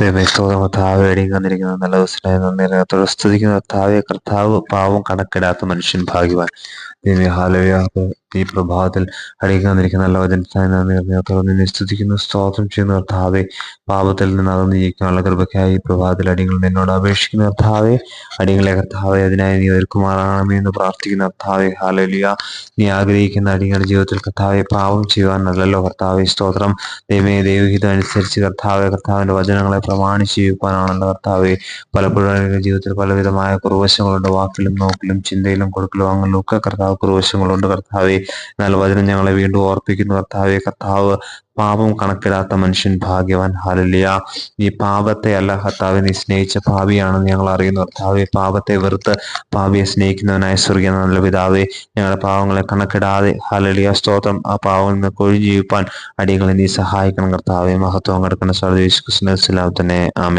ദൈവമേ സ്തോത്രം. കർത്താവ് എടിയും കന്നിരിക്കുന്ന നല്ല ദിവസമായി നന്ദി സ്തുതിക്കുന്ന. കർത്താവെ കർത്താവ് പാവം കണക്കിടാത്ത മനുഷ്യൻ ഭാഗ്യവാൻ. ദൈവമേ ഹാലവ്യ ഈ പ്രഭാതത്തിൽ അടിയും കന്നിരിക്കുന്ന നല്ല വചനത്തിനായി സ്തുതിക്കുന്നു സ്തോത്രം ചെയ്യുന്ന കർത്താവെ. പാപത്തിൽ നിന്ന് അകന്ന് ജീവിക്കാനുള്ള കൃപയ്ക്കായി ഈ പ്രഭാതത്തിൽ അടികൾ നിന്നോട് അപേക്ഷിക്കുന്ന കർത്താവെ. അടികളെ കർത്താവെ അതിനായി നീ ഒരുക്കുമാറാണമേ എന്ന് പ്രാർത്ഥിക്കുന്ന കർത്താവെ. ഹാലലിയ നീ ആഗ്രഹിക്കുന്ന അടികളുടെ ജീവിതത്തിൽ കർത്താവെ പാപം ചെയ്യുവാനല്ലല്ലോ കർത്താവെ. സ്തോത്രം. ദൈവമേ ദൈവഹിതം അനുസരിച്ച് കർത്താവെ കർത്താവിന്റെ വചനങ്ങളെ പ്രമാണിച്ച് ജീവിക്കാനാണല്ലോ കർത്താവെ. പലപ്പോഴും അടികളുടെ ജീവിതത്തിൽ പലവിധമായ കുറവശങ്ങളുണ്ട് വാക്കിലും നോക്കിലും ചിന്തയിലും കൊടുക്കലും അങ്ങനെ ഒക്കെ കർത്താവ് കുറവശങ്ങളുണ്ട് കർത്താവെ. എന്നാൽ വചനം ഞങ്ങളെ വീണ്ടും ഓർപ്പിക്കുന്നു. കർത്താവെ കർത്താവ് പാപം കണക്കിടാത്ത മനുഷ്യൻ ഭാഗ്യവാൻ. ഹാലലിയ ഈ പാപത്തെ അല്ല കർത്താവെ നീ സ്നേഹിച്ച ഭാവിയാണെന്ന് ഞങ്ങൾ അറിയുന്നു. കർത്താവെ പാപത്തെ വെറുത്ത് പാപിയെ സ്നേഹിക്കുന്നവനായ സ്വർഗീയ നല്ല പിതാവെ ഞങ്ങളുടെ പാവങ്ങളെ കണക്കിടാതെ. ഹാലലിയ സ്തോത്രം. ആ പാവം നിന്ന് കൊഴിഞ്ഞു ജീവിപ്പാൻ അടികളെ നീ സഹായിക്കണം കർത്താവെ. മഹത്വം കിടക്കുന്ന സർവീസ് തന്നെ ആമേ